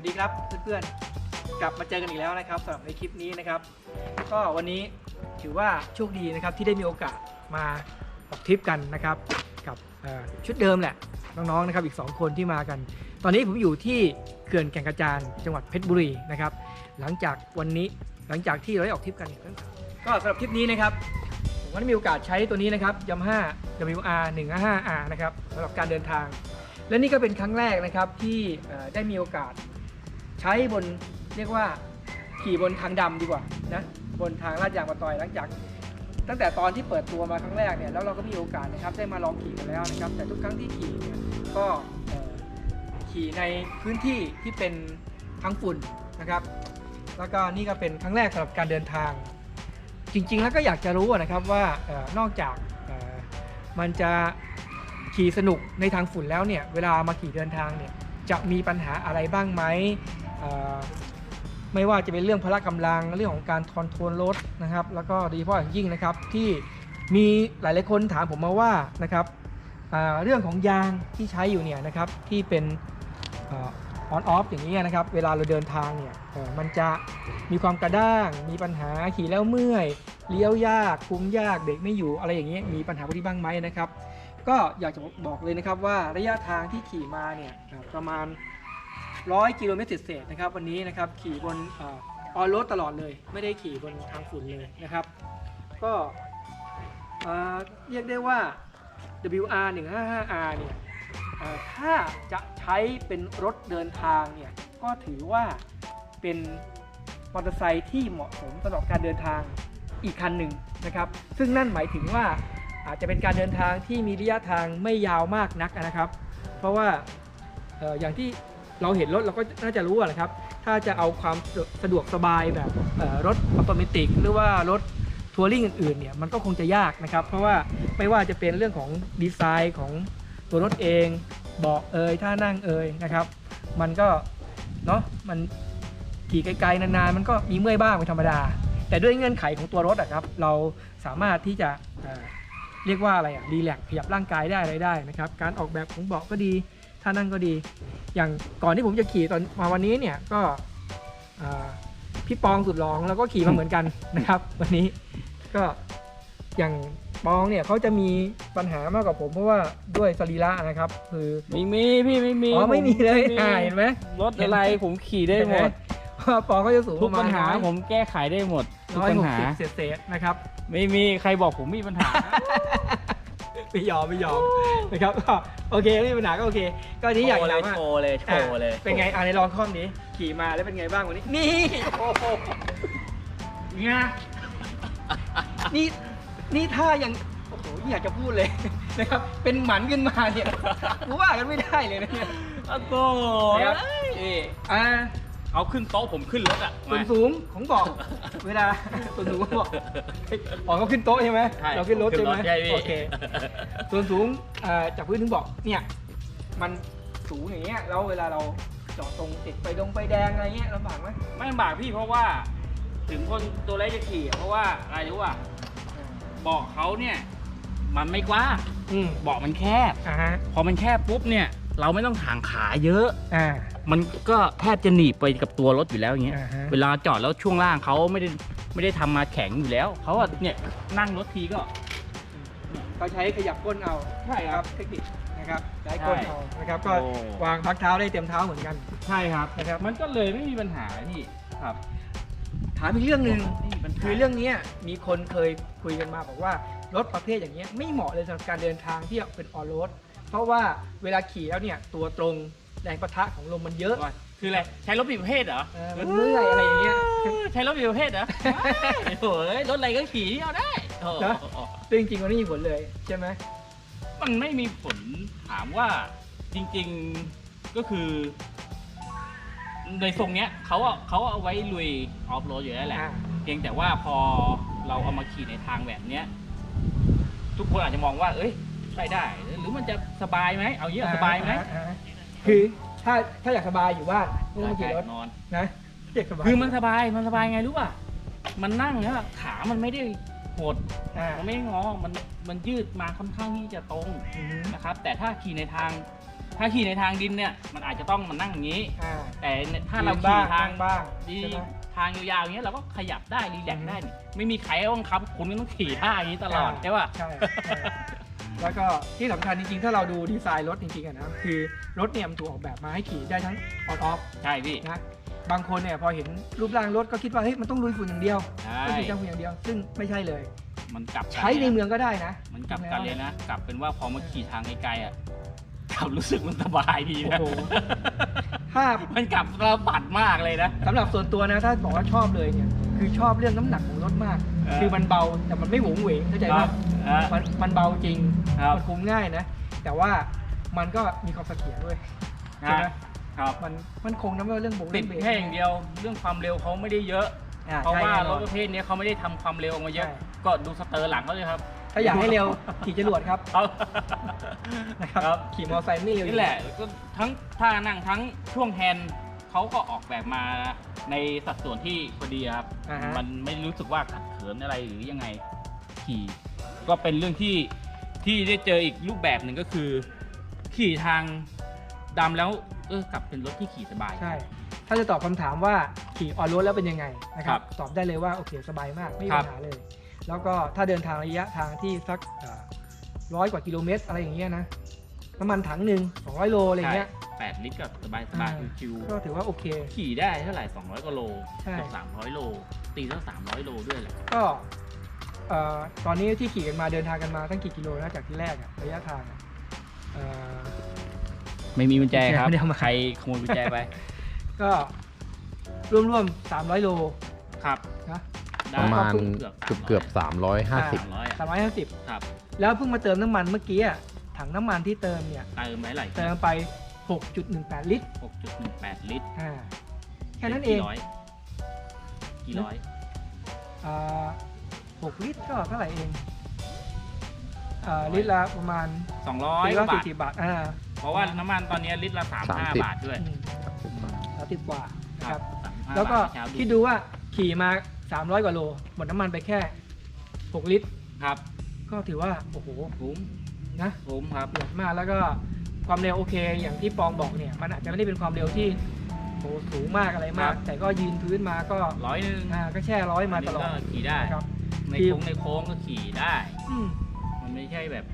วัสดีครับเพื่อนๆ กลับมาเจอกันอีกแล้วนะครับสำหรับในคลิปนี้นะครับ ก็วันนี้ถือว่าโชคดีนะครับที่ได้มีโอกาสมาออกทริปกันนะครับ กับชุดเดิมแหละน้องๆนะครับอีก 2 คนที่มากัน ตอนนี้ผมอยู่ที่เขื่อนแก่งกระจานจังหวัดเพชรบุรีนะครับ หลังจากวันนี้หลังจากที่เราได้ออกทริปกันก็สำหรับทริปนี้นะครับผมก็ได้มีโอกาสใช้ตัวนี้นะครับ Yamaha WR 155R นะครับสำหรับการเดินทางและนี่ก็เป็นครั้งแรกนะครับที่ได้มีโอกาส ใช้บนเรียกว่าขี่บนทางดำดีกว่านะบนทางลาดยางมะตอยหลังจาก ตั้งแต่ตอนที่เปิดตัวมาครั้งแรกเนี่ยแล้วเราก็มีโอกาสนะครับได้มาลองขี่กันแล้วนะครับ แต่ทุกครั้งที่ขี่เนี่ยก็ขี่ในพื้นที่ที่เป็นทางฝุ่นนะครับ แล้วก็นี่ก็เป็นครั้งแรกสำหรับการเดินทาง จริงๆแล้วก็อยากจะรู้นะครับว่าออนอกจากออมันจะขี่สนุกในทางฝุ่นแล้วเนี่ยเวลามาขี่เดินทางเนี่ยจะมีปัญหาอะไรบ้างไหม ไม่ว่าจะเป็นเรื่องพละกำลังเรื่องของการคอนโทรลรถนะครับ แล้วก็โดยเฉพาะอย่างยิ่งนะครับที่มีหลายๆคนถามผมมาว่านะครับเรื่องของยางที่ใช้อยู่เนี่ยนะครับที่เป็นออนออฟอย่างนี้นะครับ เวลาเราเดินทางเนี่ยมันจะมีความกระด้าง มีปัญหาขี่แล้วเมื่อยเลี้ยวยากคุมยากเบรกไม่อยู่อะไรอย่างเงี้ยมีปัญหาพวกนี้บ้างไหมนะครับ ก็อยากจะบอกเลยนะครับว่าระยะทางที่ขี่มาเนี่ยประมาณ 100 กิโลเมตรเศษนะครับวันนี้นะครับขี่บนออโรดตลอดเลย ไม่ได้ขี่บนทางฝุ่นเลยนะครับ ก็เรียกได้ว่า WR 155R เนี่ยถ้าจะใช้เป็นรถเดินทางเนี่ยก็ถือว่าเป็นมอเตอร์ไซค์ที่เหมาะสมสำหรับการเดินทางอีกคันหนึ่งนะครับ ซึ่งนั่นหมายถึงว่าอาจจะเป็นการเดินทางที่มีระยะทางไม่ยาวมากนักนะครับ เพราะว่าออย่างที่ เราเห็นรถเราก็น่าจะรู้อะนะครับ ถ้าจะเอาความสะดวกสบายแบบรถออโตเมติกหรือว่ารถทัวริงอื่นๆเนี่ยมันก็คงจะยากนะครับ เพราะว่าไม่ว่าจะเป็นเรื่องของดีไซน์ของตัวรถเองเบาะเอยท่านั่งเอยนะครับ มันก็เนาะมันขี่ไกลๆนานๆ มันก็มีเมื่อยบ้างเป็นธรรมดา แต่ด้วยเงื่อนไขของตัวรถอะครับ เราสามารถที่จะเเรียกว่าอะไรอะรีแลกขยับร่างกายได้อะไรได้นะครับ การออกแบบของเบาะก็ดีานั่งก็ดี อย่างก่อนที่ผมจะขี่ตอนมาวันนี้เนี่ยก็อ่าพี่ปองสุดหลองแล้วก็ขี่มาเหมือนกันนะครับ วันนี้ก็อย่างปองเนี่ยเขาจะมีปัญหามากกว่าผมเพราะว่าด้วยสรีระนะครับ คือมีมีพี่ไม่มีอ๋อไม่มีเลยผอ่าเห็นไหมรถอะไรผมขี่ได้หมดเพราะว่าปองเขาจะสูงทุกประปัมาญณหาร้อยผมแก้ไขได้หมดทุกร้อยปัญหกหาสิบเศษๆนะครับ ไม่มีใครบอกผมมีปัญหา ไม่ยอมไม่ยอมนะครับก็โอเคไม่มีปัญหาก็โอเค ก็ทีนี้อยากถามว่าโชว์เลยโชว์เลยอะเป็นไงอ่าในลองข้อมนี้ขี่มาแล้วเป็นไงบ้างวันนี้ นี่โอ้โหไงนี่นี่ถ้ายังโอ้โหอยากจะพูดเลยนะครับเป็นหมันขึ้นมาเนี่ยกูว่ากันไม่ได้เลยนะเนี่ยโอ้โหครับอ่า เอาขึ้นโต๊ะผมขึ้นรถอะส่วนสูงของบอก เวลาส่วนสูงของบอกบอกเขาขึ้นโต๊ะใช่ไหมใช่เราขึ้นรถใช่ไหมใช่พี่โอเคส่วนสูงอ่าจากพื้นถึงเบอกเนี่ยมันสูงอย่างเงี้ยแล้วเวลาเราจอดตรงติดไฟดงไฟแดงอะไรเงี้ยลำบากไหมไม่ลำบากพี่เพราะว่า ถึงคนตัวเล็กจะขี่อะเพราะว่าอะไรรู้ป่ะเบาะเขาเนี่ย มันไม่กว้างอืมเบาะมันแคบอ่าฮะพอมันแคบปุ๊บเนี่ย เราไม่ต้องถางขาเยอะ อ่า มันก็แทบจะหนีบไปกับตัวรถอยู่แล้วอย่างเงี้ย อ่าฮะ เวลาจอดแล้วช่วงล่างเขาไม่ได้ไม่ได้ทำมาแข็งอยู่แล้ว เขาอะเนี่ยนั่งรถทีก็ เขาใช้ขยับก้นเอาใช่ครับเทคนิคนะครับใช้ก้นใช่เอานะครับก็โอ้ วางพักเท้าได้เต็มเท้าเหมือนกัน ใช่ครับ นะครับ มันก็เลยไม่มีปัญหาพี่ครับถามอีกเรื่องหนึ่งไม่มีปัญหาคือเรื่องเนี้ยมีคนเคยคุยกันมาบอกว่ารถประเภทอย่างเงี้ยไม่เหมาะเลยสำหรับการเดินทางที่เป็นออโรด เพราะว่าเวลาขี่แล้วเนี่ยตัวตรงแรงประทะของลมมันเยอะว่าคืออะไรใช้รถผิดประเภทเหรอเออมันเมื่อยอะไรอย่างเงี้ย ใช้รถผิดประเภทเหรอไม่โอ้ยรถอะไรก็ขี่ที่เอาได้โอ้โหนะ ซึ่งจริงๆมันไม่มีผลเลยใช่ไหมมันไม่มีผลถามว่าจริง ๆก็คือ ในทรงเนี้ยเขาอะเขาเอาไว้ลุยออฟโรดอยู่แล้วแหละ อ่า เพียงแต่ว่าพอเราเอามาขี่ในทางแบบเนี้ย ทุกคนอาจจะมองว่า เอ้ย ใช้ได้ หรือมันจะสบายไหมเอาเยอะสบายไหมอ่อ่าคือถ้าถ้าอยากสบายอยู่บ้านไม่ต้องมาขี่รถนอน นะอยากสบายคือมันสบายมันสบายไงรู้ป่ะมันนั่งแล้วขามันไม่ได้หดอ่ามันไม่ได้งอมันมันยืดมาค่อนข้างที่จะตรงอืมนะครับ แต่ถ้าขี่ในทาง ถ้าขี่ในทางดินเนี่ยมันอาจจะต้องมานั่งอย่างนี้ อ่าแต่ถ้าเราบ้ขี่ทาง บ้างดีใช่ไหม ทางยาวๆอย่างเงี้ยเราก็ขยับได้รีแลกซ์ได้นี่ไม่มีใครบังคับ คุณก็ต้องขี่ท่าอย่างนี้ตลอดใช่ป่ะ ใช่ใช่ แล้วก็ที่สำคัญจริงๆ ถ้าเราดูดีไซน์รถจริงๆอะนะคือรถเนี่ยมันถูกออกแบบมาให้ขี่ได้ทั้งออนออฟใช่พี่นะบางคนเนี่ยพอเห็นรูปร่างรถก็คิดว่าเฮ้ยมันต้องลุยฝุ่นอย่างเดียวใช่ต้องขี่จังฝุ่นอย่างเดียว ซึ่งไม่ใช่เลย มันกลับกันใช้ในเมืองก็ได้นะ มันกลับกันเลยนะ กลับเป็นว่าพอมาขี่ทางไกลๆอะกลับรู้สึกมันสบายดีนะโอ้โหถ้ามันกลับระบัดมากเลยนะสำหรับส่วนตัวนะถ้าบอกว่าชอบเลยเนี่ยคือชอบเรื่องน้ำหนักของรถมากเออคือมันเบาแต่มันไม่หวงเหวงเข้าใจคไหมรับอะมันมันเบาจริง ครับ มันคุมง่ายนะ แต่ว่ามันก็มีความเสถียรด้วยใช่ไหมครับ มันมันคงน้ำว่าเรื่องโบติดแค่อย่างเดียว เรื่องความเร็วเขาไม่ได้เยอะอ่เพราะว่าใช่แน่นรอถนประเภทนี้เขาไม่ได้ทำความเร็วออกมาเยอะ ใช่ ก็ดูสเตอร์หลังเขาเลยครับถ้าอยากให้เร็วขี่จรวดครับครับนะครับครับ ขี่มอเตอร์ไซค์ไม่เร็วอยู่นี่แหละก็ทั้งท่านั่งทั้งช่วงแฮนด์เขาก็ออกแบบมาในสัดส่วนที่พอดีครับ อ่าฮะ มันไม่รู้สึกว่าขัดเขินอะไรหรือยังไง ขี่ ก็เป็นเรื่องที่ที่ได้เจออีกรูปแบบหนึ่งก็คือ ขี่ทางดำแล้วเออกลับเป็นรถที่ขี่สบาย ใช่ ถ้าจะตอบคำถามว่าขี่ออนโรดแล้วเป็นยังไงนะคครัรับ บ ตอบได้เลยว่าโอเคสบายมากไม่มีครับปัญหาเลย แล้วก็ถ้าเดินทางระยะทางที่สักร้อยกว่ากิโลเมตรอะไรอย่างเงี้ยนะน้ำมันถังหนึ่ง200 โลอะไรอย่างเงี้ยใช่แปดลิตรก็สบายสบายอ่าชิวก็ถือว่าโอเค ๆขี่ได้เท่าไหร่ 200กว่าโลใช่ เกือบ300 โล ตีสัก300 โลด้วยแหละ ก็เอ่อ ตอนนี้ที่ขี่กันมาเดินทางกันมาตั้งกี่กิโลนะจากที่แรกอะระยะทางอะเอ่อ ไม่มีกุญแจครับ ไม่ได้เอามา ใครขโมยกุญแจไป ก็รวมๆ300โลครับ นะ ได้ประมาณเกือบเกือบเกือบสามร้อยห้าสิบ สามร้อยอะ350ครับแล้วเพิ่งมาเติมน้ำมันเมื่อกี้อะถังน้ำมันที่เติมเนี่ย เติมไปหลายเติมไป 6.18 ลิตร6.18ลิตรอ่าแค่นั้นเองกี่ร้อยกี่ร้อยอ่า 6 ลิตรก็เท่าไหร่เองอ่าลิตรละประมาณสองร้อยลิตกรว่าละบาท40บาทอ่าเพราะว่าน้ำมันตอนนี้ลิตรละสามห้า30บาทด้วยสามสิบกว่านะครับ 35แล้วก็บาทเช้าคิดดูว่าขี่มา 300 กว่าโลหมดน้ำมันไปแค่ 6 ลิตร ครับก็ถือว่า โอ้โหคุ้มนะคุ้มครับประหยัดมากแล้วก็ความเร็วโอเค อย่างที่ปองบอกเนี่ย มันอาจจะไม่ได้เป็นความเร็วที่โอ้โหสูงมากอะไรมากครับ แต่ก็ยืนพื้นมาก็ร้อยหนึ่งอ่าก็แช่ร้อยมาตลอดนนี้ก็ขี่ได้นะครับ ในที่โค้งในโค้งก็ขี่ได้ อืม มันไม่ใช่แบบ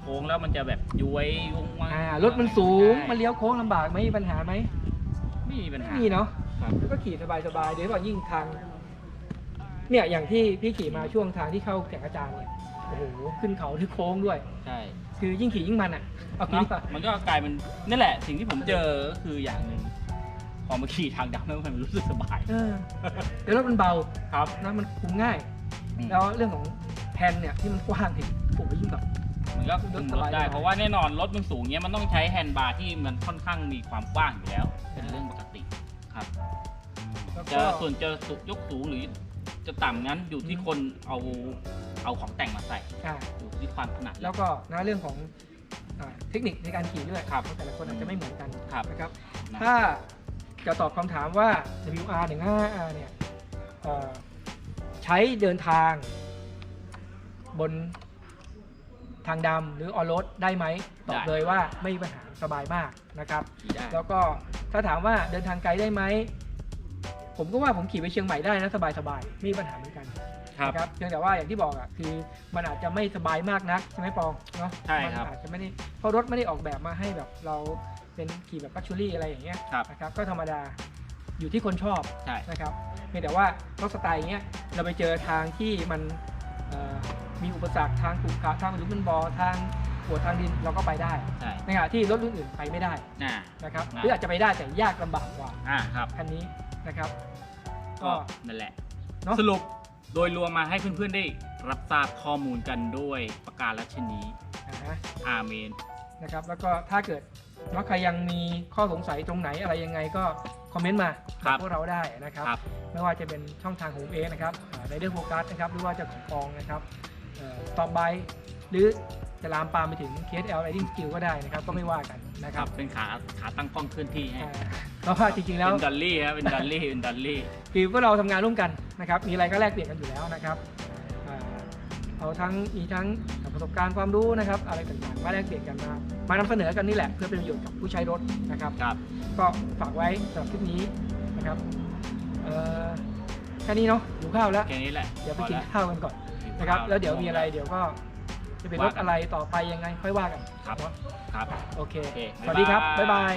โค้งแล้วมันจะแบบย้วยยวงวงอ่ารถมันสูงใช่มันเลี้ยวโค้งลำบากไหมมีปัญหาไหมไม่มีปัญหา ไม่มีเนาะครับ แล้วก็ขี่สบายๆโดยเฉพาะยิ่งทาง เนี่ยอย่างที่พี่ขี่มาช่วงทางที่เข้าแก่งกระจานเนี่ยโอ้โหขึ้นเขาที่โค้งด้วย ใช่ คือยิ่งขี่ยิ่งมันอะเอางี้เนาะดีกว่า มันก็กลายเป็นนั่นแหละ สิ่งที่ผมเจอก็คืออย่างหนึ่งพอมาขี่ทางดำแล้วมันรู้สึกสบาย เออแล้วรถมันเบาครับ นะมันคุมง่าย อืม แล้วเรื่องของแผ่นเนี่ยที่มันกว้างเนี่ยโอ้โหยิ่งแบบ มันก็คุมรถได้สบายๆเพราะว่าแน่นอนรถมันสูงเนี้ยมันต้องใช้แฮนด์บาร์ที่มันค่อนข้างมีความกว้างอยู่แล้ว เป็นเรื่องปกติครับ แล้วจะก็ส่วนจะสุยกสูงหรือจะต่ำนั้นอยู่ที่คนเอาเอาของแต่งมาใส่อ่าอยู่ที่ความถนัด แล้วก็นะเรื่องของอ่าเทคนิคในการขี่ด้วยครับ เพาะแต่ละคนอาจจะไม่เหมือนกันครับนะครับ นะถ้าจะตอบคำถามว่า WR 1 5 R เนี่ยเอ่อ ใช้เดินทาง บนทางดำหรือออโรดได้ไหมตอบเลยว่าไม่มีปัญหาสบายมากนะครับ ขี่ได้ แล้วก็ถ้าถามว่าเดินทางไกลได้ไหม ผมก็ว่าผมขี่ไปเชียงใหม่ได้นะสบายๆไม่มีปัญหาเหมือนกันครับ นะครับเพียงแต่ว่าอย่างที่บอกอะคือมันอาจจะไม่สบายมากนักใช่ไหมปองเนาะใช่มัครับอาจจะไม่ได้เพราะรถไม่ได้ออกแบบมาให้แบบเราเป็นขี่แบบลักชัวรี่อะไรอย่างเงี้ยครับ นะครับก็ธรรมดาอยู่ที่คนชอบใช่ นะครับ เพียงแต่ว่ารถสไตล์อย่างเงี้ยเราไปเจอทางที่มันเอ่อมีอุปสรรคทางขรุขระทางหรือมันบอทางหัวทางดินเราก็ไปได้ใช่ในขณะที่รถรุ่นอื่นไปไม่ได้น่านะครับนะหรืออาจจะไปได้แต่ยากลำบากกว่าอ่าครับคันนี้นะครับ ก็ก็นั่นแหละเนาะสรุปโดยรวมมาให้เพื่อนๆได้รับทราบข้อมูลกันด้วยประการลัชนีอ่าฮะอาเมนนะครับแล้วก็ถ้าเกิดว่าใครยังมีข้อสงสัยตรงไหนอะไรยังไงก็ คอมเมนต์มาครับอกพวกเราได้นะครับ ครับ ไม่ว่าจะเป็นช่องทางของผมเองนะครับในเรื่องโฟกัสนะครับหรือว่าจะของปองนะครับต่อไปหรือจะลามปามไปถึง KSL Riding Skill ก็ได้นะครับ ก็ไม่ว่ากันนะคครัรับบเป็นขาขาตั้งกล้องเคลื่อนที่ให้อ่าเพราะว่าจริงๆแล้ว เป็นดัลลี่ครับเป็นดัลลี่เป็นดัลลี่ คือพวกเราทำงานร่วมกันนะครับ มีอะไรก็แลกเปลี่ยนกันอยู่แล้วนะครับอ่าเอาทั้งมีทั้งประสบการณ์ความรู้นะครับ อะไรต่างๆมาแลกเปลี่ยนกันมา มานำเสนอกันนี่แหละเพื่อเป็นประโยชน์กับผู้ใช้รถนะครับ ครับ ก็ฝากไว้สำหรับคลิปนี้นะครับเอ่อแค่นี้เนาะหิวข้าวแล้ว แค่นี้แหละเดี๋ยวไปพอกินละข้าวกันก่อนนะครับ แล้วเดี๋ยวมีอะไรเดี๋ยวก็จะเป็นรถว่ากันอะไรต่อไปยังไงค่อยว่ากันครับเนาะครับ โอเค โอเคสวัสดีครับ บ๊าบ๊ายยบาบายย